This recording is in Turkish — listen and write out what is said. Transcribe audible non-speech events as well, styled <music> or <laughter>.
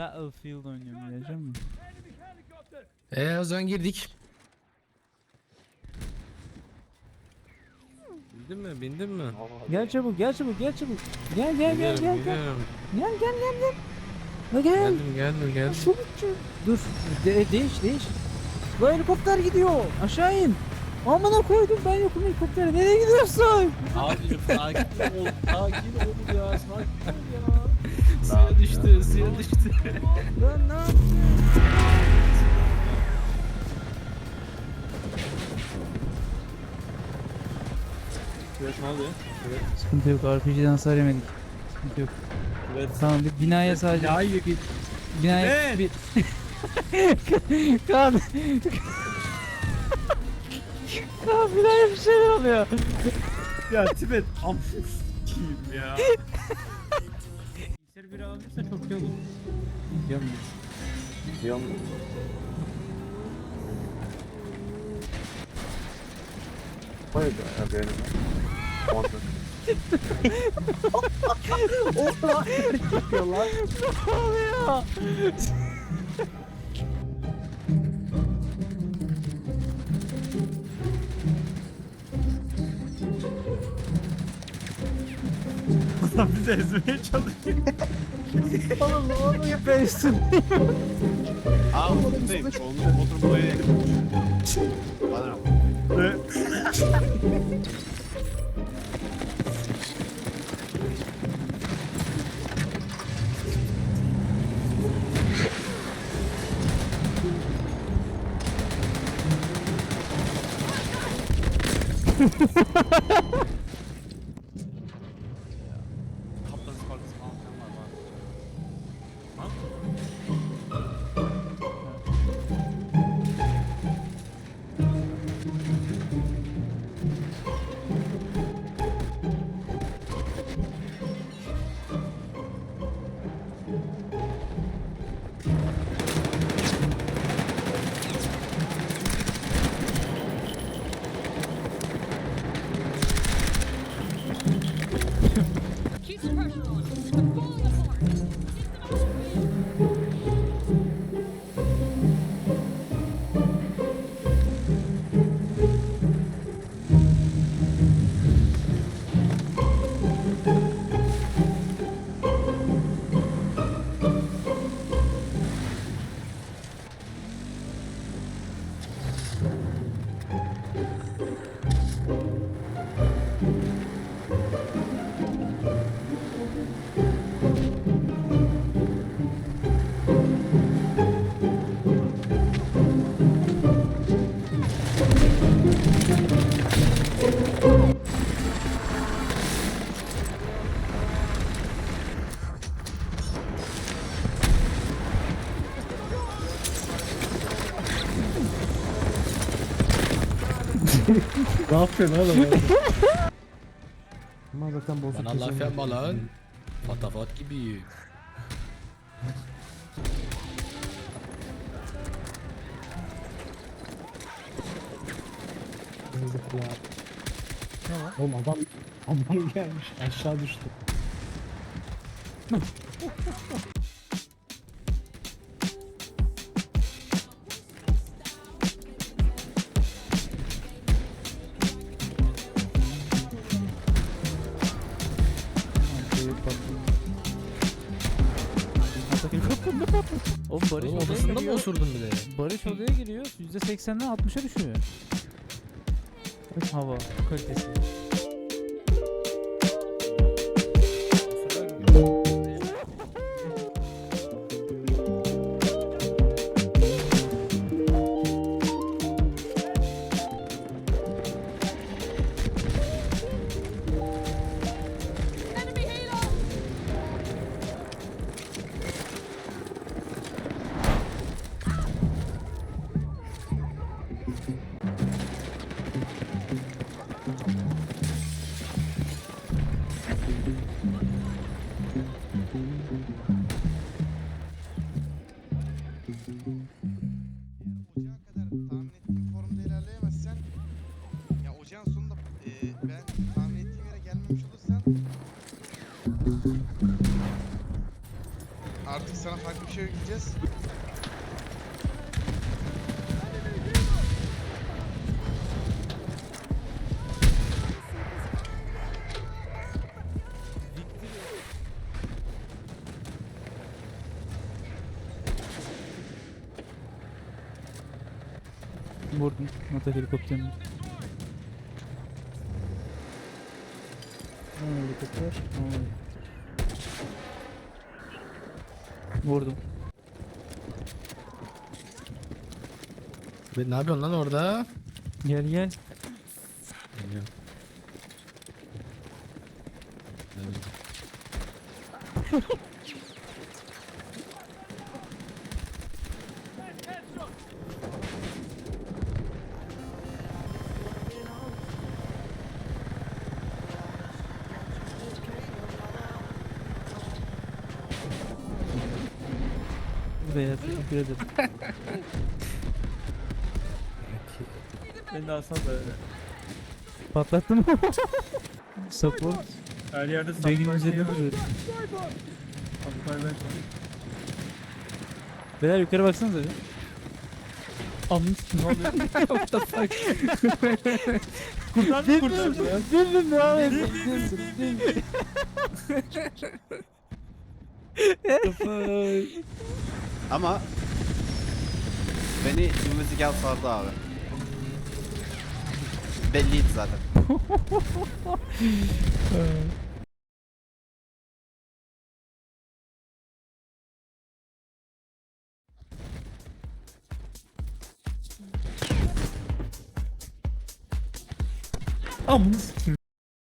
Battlefield oynuyorum diyeceğim mi? Eee o zaman girdik. Bindin mi? Bindin mi? Gel çabuk gel çabuk gel çabuk. Gel gel gel gel gel. biliyorum. Gel gel gel gel. La gel. Geldim geldim geldim. Çabuk çabuk. Dur. De değiş değiş. Bu helikopter gidiyor. Aşağı in. Amına koydum ben yokum helikoptere. Nereye gidiyorsun? Abicim sakin ol. Sakin ol ya. Sakin ol ya. Suya düştü. Suya düştü. Lan ne yapıyorsun? Evet ne oluyor? Sıkıntı yok. RPG'den hasar yemedik. Sıkıntı yok. Evet. Tamam bir binaya sadece Ya iyi bir binaya Evet. bir <laughs> Kaan <laughs> Kaan binaya bir şeyler oluyor. ya Tibet amf kim ya. <laughs> Biri alırsa çok iyi olur. Yalnız. Hayır ya benim. Ne oluyor? Adam bizi ezmeye çalışıyor. Oğlum ne oluyor ben üstündeyim. Aa motordayım. Onu motor buraya yakın. Bana ne? Ne yapıyorsun oğlum? Ama zaten bozuk Bana laf yapma lan. Patafat gibi. Oğlum adam adam gelmiş aşağı düştü. <laughs> Oğlum Barış Oğlum odaya odasında mı giriyor. osurdun bir de? Barış odaya giriyor. %80'den 60'a düşüyor. Hava kalitesi. Artık sana farklı bir şey öğreteceğiz. Vurdum. Atak helikopterini. Aa, helikopter. Vurdum. Ne yapıyorsun lan orada? Gel gel. Beyler teşekkür ederim. <laughs> Beni de alsana da öyle. Patlattın mı? <laughs> Support. Her yerde Benim saplar şey üzerine var. duruyor. Saplar ben. Beyler yukarı baksanıza bir. Anladın ne oluyor? <laughs> What the fuck? Kurtar kurtar. Bildim devam edin. Bildim. Ama beni Invisigal sardı abi. Belliydi zaten. Amına.